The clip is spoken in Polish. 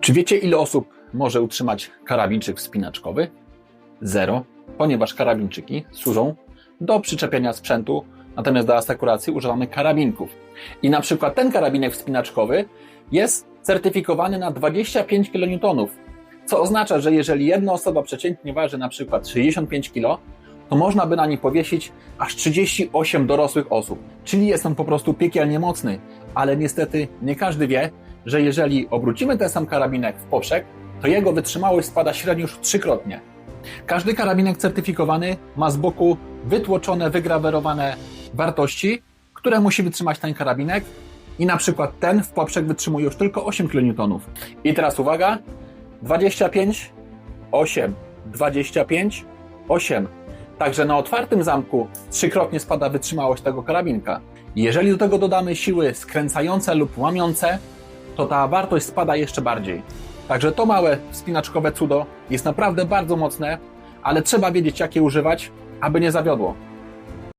Czy wiecie, ile osób może utrzymać karabinczyk wspinaczkowy? Zero, ponieważ karabinczyki służą do przyczepiania sprzętu, natomiast do asekuracji używamy karabinków. I na przykład ten karabinek wspinaczkowy jest certyfikowany na 25 kN, co oznacza, że jeżeli jedna osoba przeciętnie waży na przykład 65 kg, to można by na nim powiesić aż 38 dorosłych osób. Czyli jest on po prostu piekielnie mocny, ale niestety nie każdy wie, że jeżeli obrócimy ten sam karabinek w poprzek, to jego wytrzymałość spada średnio już trzykrotnie. Każdy karabinek certyfikowany ma z boku wytłoczone, wygrawerowane wartości, które musi wytrzymać ten karabinek i na przykład ten w poprzek wytrzymuje już tylko 8 kN. I teraz uwaga, 25, 8, 25, 8. Także na otwartym zamku trzykrotnie spada wytrzymałość tego karabinka. Jeżeli do tego dodamy siły skręcające lub łamiące, to ta wartość spada jeszcze bardziej. Także to małe wspinaczkowe cudo jest naprawdę bardzo mocne, ale trzeba wiedzieć jak je używać, aby nie zawiodło.